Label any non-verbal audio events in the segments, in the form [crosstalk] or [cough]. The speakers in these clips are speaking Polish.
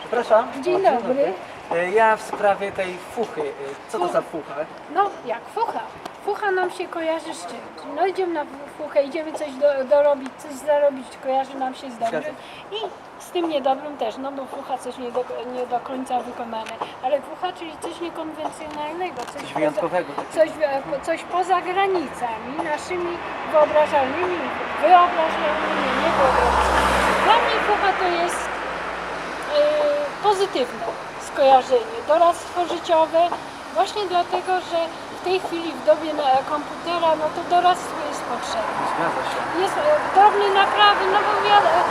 Przepraszam. Dzień dobry. E, Ja w sprawie tej fuchy. e, Co to za fucha? No, jak fucha. Fucha nam się kojarzy z czym? No idziemy na fuchę, idziemy coś do, dorobić, coś zarobić, kojarzy nam się z dobrym. I z tym niedobrym też, no bo fucha coś nie do, nie do końca wykonane. Ale fucha, czyli coś niekonwencjonalnego, coś, Coś wyjątkowego. Poza, coś, e, coś poza granicami naszymi wyobrażalnymi, wyobrażalnymi, nie wyobrażalnymi. Dla mnie fucha to jest pozytywne skojarzenie, doradztwo życiowe, właśnie dlatego, że w tej chwili w dobie komputera, no to doradztwo jest potrzebne. Zgadza się. Jest e, drobne naprawy, no bo wiadomo,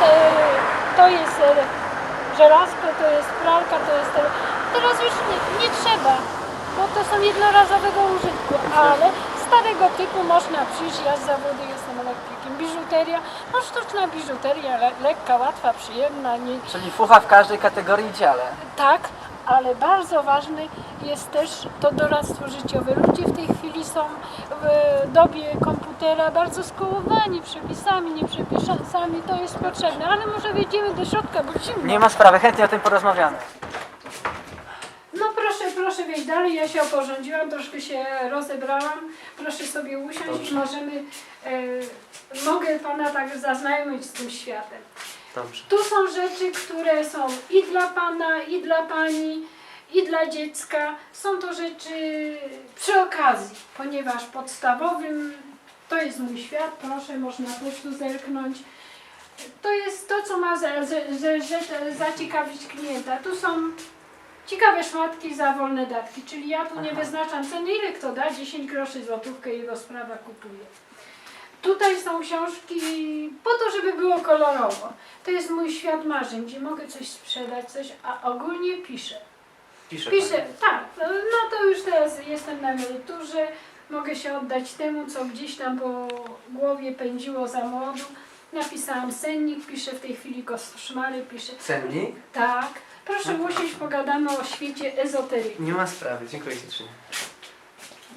te, to jest e, żelazko, to jest pralka, to jest... Te, teraz już nie, nie trzeba, bo to są jednorazowego użytku, ale starego typu można przyjść, ja z zawodu jestem elektrykiem, biżuteria, no sztuczna biżuteria, le, lekka, łatwa, przyjemna, nie, Czyli fucha w każdej kategorii dziale. tak, ale bardzo ważne jest też to doradztwo życiowe. Ludzie w tej chwili są w dobie komputera bardzo skołowani przepisami, nie przepisami, to jest potrzebne, ale może wejdziemy do środka, bo zimno. Nie ma sprawy, chętnie o tym porozmawiamy. Wejść dalej, ja się oporządziłam, troszkę się rozebrałam, proszę sobie usiąść Dobrze. i możemy, e, mogę Pana tak zaznajomić z tym światem. Dobrze. Tu są rzeczy, które są i dla Pana, i dla Pani, i dla dziecka. Są to rzeczy przy okazji, ponieważ podstawowym to jest mój świat, proszę, można też tu zerknąć. To jest to, co ma za, za, za, za, zaciekawić klienta. Tu są ciekawe szmatki za wolne datki, czyli ja tu nie Aha. wyznaczam ceny, ile kto da, 10 groszy, złotówkę, jego sprawa kupuje. Tutaj są książki po to, żeby było kolorowo. To jest mój świat marzeń, gdzie mogę coś sprzedać, coś, a ogólnie piszę. Piszę. Piszę, tak, no to już teraz jestem na emeryturze, mogę się oddać temu, co gdzieś tam po głowie pędziło za młodu. Napisałam sennik, piszę w tej chwili koszmary, piszę. Cennik? Tak, proszę usiąść, pogadamy o świecie ezoteryki. Nie ma sprawy, dziękuję ślicznie.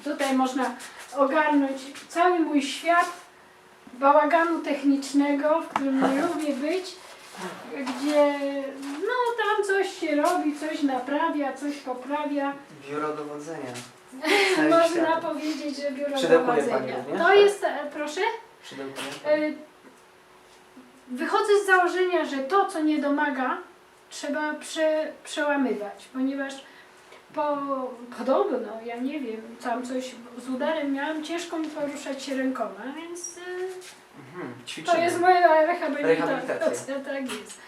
Tutaj można ogarnąć cały mój świat bałaganu technicznego, w którym nie [laughs] lubię być, gdzie no tam coś się robi, coś naprawia, coś poprawia. Biuro dowodzenia. [laughs] Całym Można światem. powiedzieć, że biuro Przydełkuje pani prowadzenia. również, To tak? jest, e, proszę, e, wychodzę z założenia, że to, co nie domaga, trzeba prze, przełamywać, ponieważ po, podobno, ja nie wiem, tam coś z udarem miałam, ciężko mi poruszać się rękoma, więc e, Mhm, to jest moja rehabilitacja. [laughs] Tak jest.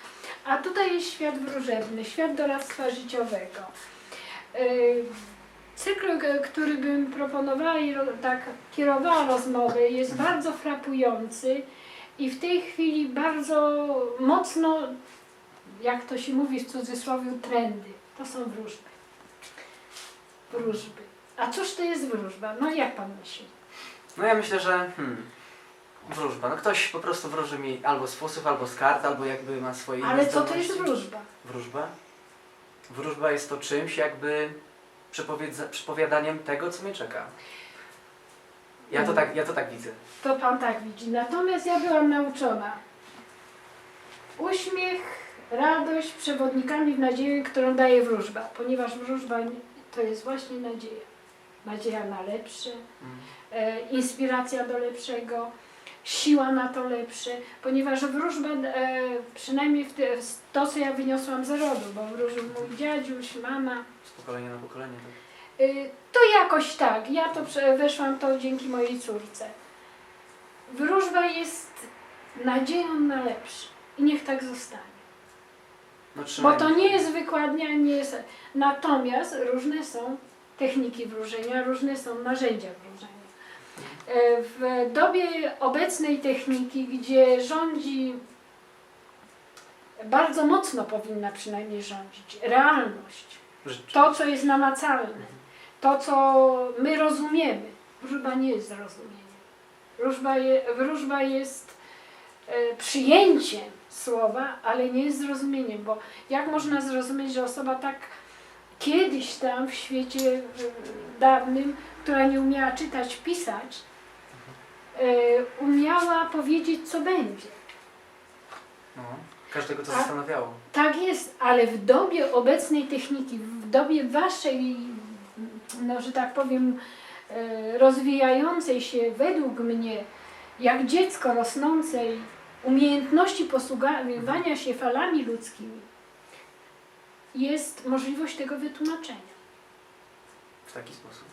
A tutaj jest świat wróżebny, świat doradztwa życiowego. Yy, Cykl, który bym proponowała i tak kierowała rozmowę, jest bardzo frapujący i w tej chwili bardzo mocno, jak to się mówi w cudzysłowie, trendy. To są wróżby. Wróżby. A cóż to jest wróżba? No jak pan myśli? No ja myślę, że hmm, wróżba. No ktoś po prostu wróży mi albo z fusów, albo z kart, albo jakby ma swoje Ale co to jest wróżba? Wróżba? Wróżba jest to czymś jakby przepowiadaniem tego, co mnie czeka. Ja to tak, ja to tak widzę. To pan tak widzi. Natomiast ja byłam nauczona. Uśmiech, radość przewodnikami w nadziei, którą daje wróżba, ponieważ wróżba to jest właśnie nadzieja. Nadzieja na lepsze, Mm. e, inspiracja do lepszego, siła na to lepsze, ponieważ wróżba, e, przynajmniej w te, to, co ja wyniosłam z rodu, bo wróżył mój dziadziuś, mama, Z pokolenia na pokolenie. Tak. Y, To jakoś tak. Ja to weszłam to dzięki mojej córce. Wróżba jest nadzieją na lepsze. I niech tak zostanie. Bo to nie jest wykładnia, nie jest. Natomiast różne są techniki wróżenia, różne są narzędzia wróżenia. E, W dobie obecnej techniki, gdzie rządzi, bardzo mocno powinna przynajmniej rządzić realność to, co jest namacalne, to, co my rozumiemy. Wróżba nie jest zrozumieniem. Wróżba, je, wróżba jest e, przyjęciem słowa, ale nie jest zrozumieniem, bo jak można zrozumieć, że osoba tak kiedyś tam w świecie e, dawnym, która nie umiała czytać, pisać, e, umiała powiedzieć, co będzie. No. Każdego to A- zastanawiało. Tak jest, ale w dobie obecnej techniki, w dobie waszej, no że tak powiem, e, rozwijającej się według mnie, jak dziecko rosnącej umiejętności posługiwania się falami ludzkimi, jest możliwość tego wytłumaczenia. W taki sposób.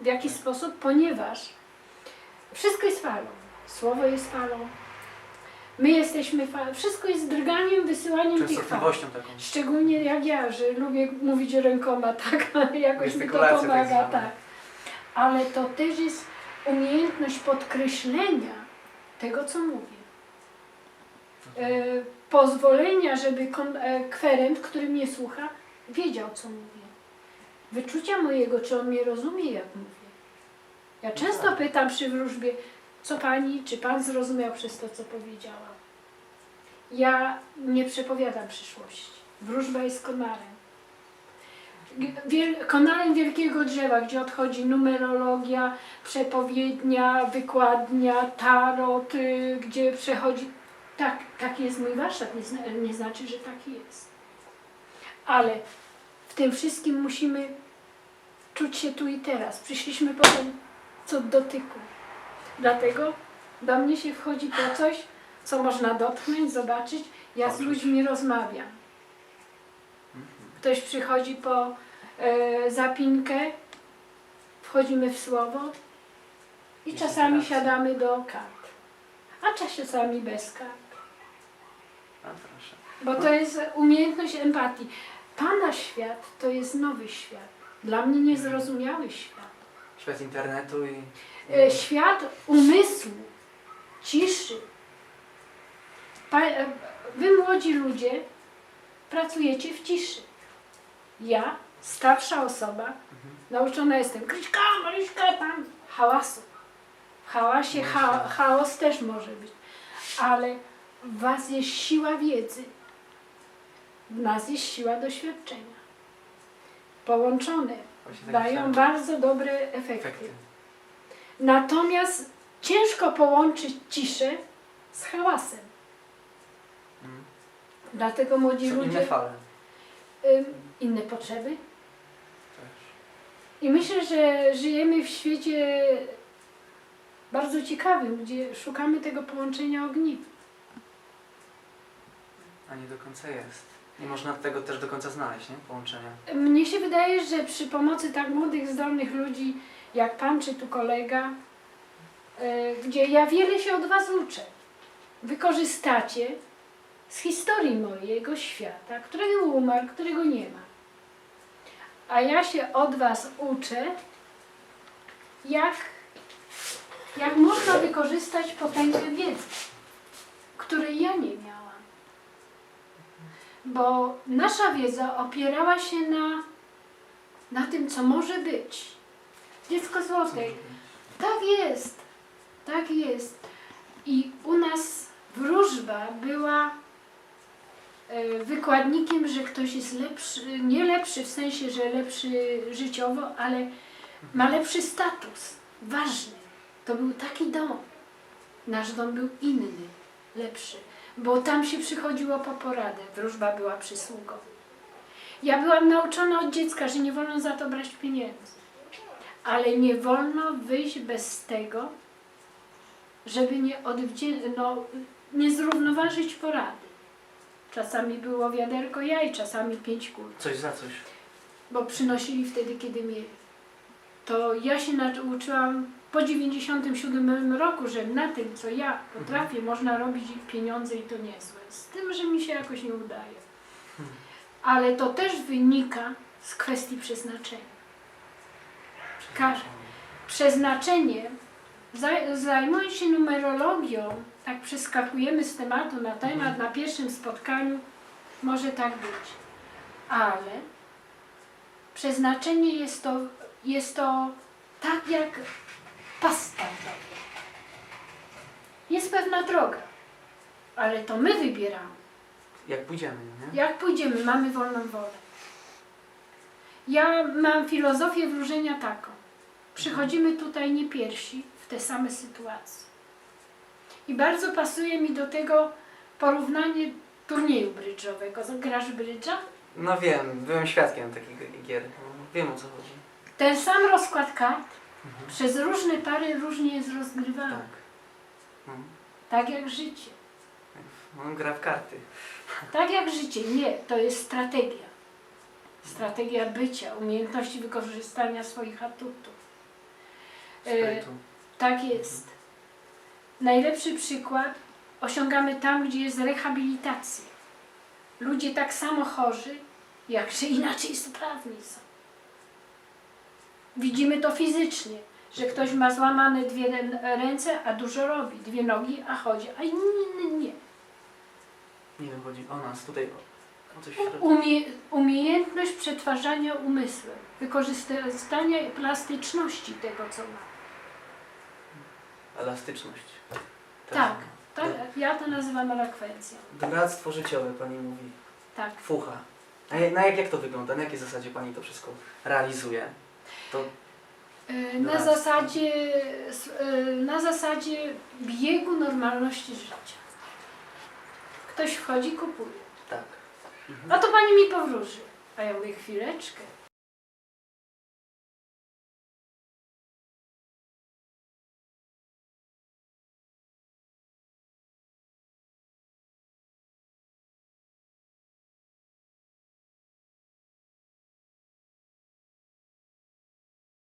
W jaki sposób? Ponieważ wszystko jest falą. Słowo jest falą. My jesteśmy falą. Wszystko jest drganiem, wysyłaniem tych fal. Taką. Szczególnie jak ja, że lubię mówić rękoma, [laughs] tak, ale jakoś mi to tak pomaga, tak. Ale to też jest umiejętność podkreślenia tego, co mówię. E, pozwolenia, żeby e, kwerent, który mnie słucha, wiedział, co mówię. Wyczucia mojego, czy on mnie rozumie, jak mówię. Ja No często tak. pytam przy wróżbie, co pani, czy pan zrozumiał przez to, co powiedziałam. Ja nie przepowiadam przyszłości. Wróżba jest konarem. Wiel, konarem wielkiego drzewa, gdzie odchodzi numerologia, przepowiednia, wykładnia, tarot, y, gdzie przechodzi. Tak, taki jest mój warsztat, nie, zna, nie znaczy, że taki jest. Ale w tym wszystkim musimy czuć się tu i teraz. Przyszliśmy potem co dotyku. Dlatego do mnie się wchodzi po coś, co można dotknąć, zobaczyć. Ja z ludźmi rozmawiam. Ktoś przychodzi po e, zapinkę, wchodzimy w słowo i czasami siadamy do kart. A czasami bez kart. Proszę. Bo to jest umiejętność empatii. Pana świat to jest nowy świat. Dla mnie niezrozumiały świat. Świat internetu i... E, Świat umysłu, ciszy. Pa, e, wy młodzi ludzie pracujecie w ciszy. Ja, starsza osoba, Mhm. nauczona jestem, Kryśka, Maryśka, tam, hałasu. W hałasie cha, chaos też może być. Ale w was jest siła wiedzy. W nas jest siła doświadczenia. Połączone tak dają myślałem. bardzo dobre efekty. efekty. Natomiast ciężko połączyć ciszę z hałasem. Mhm. Dlatego młodzi Są ludzie inne fale. inne potrzeby. Też. I myślę, że żyjemy w świecie bardzo ciekawym, gdzie szukamy tego połączenia ogniw. A nie do końca jest. Nie można tego też do końca znaleźć, nie? Połączenia. Mnie się wydaje, że przy pomocy tak młodych, zdolnych ludzi jak pan czy tu kolega, e, gdzie ja wiele się od was uczę, wykorzystacie z historii mojego świata, którego umarł, którego nie ma. A ja się od was uczę, jak, jak można wykorzystać potęgę wiedzy, której ja nie miałam. Bo nasza wiedza opierała się na, na tym, co może być. Dziecko złote. Tak jest. Tak jest. I u nas wróżba była e, wykładnikiem, że ktoś jest lepszy, nie lepszy w sensie, że lepszy życiowo, ale ma lepszy status, ważny. To był taki dom. Nasz dom był inny, lepszy, bo tam się przychodziło po poradę. Wróżba była przysługą. Ja byłam nauczona od dziecka, że nie wolno za to brać pieniędzy. Ale nie wolno wyjść bez tego, żeby nie, no, nie zrównoważyć porady. Czasami było wiaderko jaj, czasami pięć kul Coś za coś. bo przynosili wtedy, kiedy mieli. To ja się nauczyłam po 97 roku, że na tym, co ja potrafię, można robić pieniądze i to niezłe. Z tym, że mi się jakoś nie udaje. Ale to też wynika z kwestii przeznaczenia. Każ- Przeznaczenie, zaj- zajmując się numerologią, tak przeskakujemy z tematu na temat na pierwszym spotkaniu, może tak być. Ale Przeznaczenie jest to, jest to tak jak pasta. Jest pewna droga, ale to my wybieramy. Jak pójdziemy, nie? Jak pójdziemy, mamy wolną wolę. Ja mam filozofię wróżenia taką. Przychodzimy tutaj nie pierwsi w te same sytuacje. I bardzo pasuje mi do tego porównanie turnieju brydżowego. Grasz brydża? No wiem, byłem świadkiem takich gier. No, Wiem o co chodzi. Ten sam rozkład kart Mhm. przez różne pary różnie jest rozgrywany. Tak. No, Tak jak życie. on gra w karty. Tak jak życie. Nie, to jest strategia. Strategia bycia, umiejętności wykorzystania swoich atutów. E. Tak jest. Najlepszy przykład osiągamy tam, gdzie jest rehabilitacja. Ludzie tak samo chorzy, jakże inaczej sprawni są. Widzimy to fizycznie, że ktoś ma złamane dwie rę- ręce, a dużo robi, dwie nogi, a chodzi, a inny nie. Nie wiem, chodzi o nas tutaj. O, o coś. Umie, umiejętność przetwarzania umysłem, wykorzystania plastyczności tego, co ma. Elastyczność. Tak, tak, ja to nazywam elokwencją. Doradztwo życiowe pani mówi. Tak. Fucha. A jak, na jak, jak to wygląda? Na jakiej zasadzie pani to wszystko realizuje? To Y, Na zasadzie, y, na zasadzie biegu normalności życia. Ktoś wchodzi, kupuje. tak. A to pani mi powróży. A ja mówię, chwileczkę.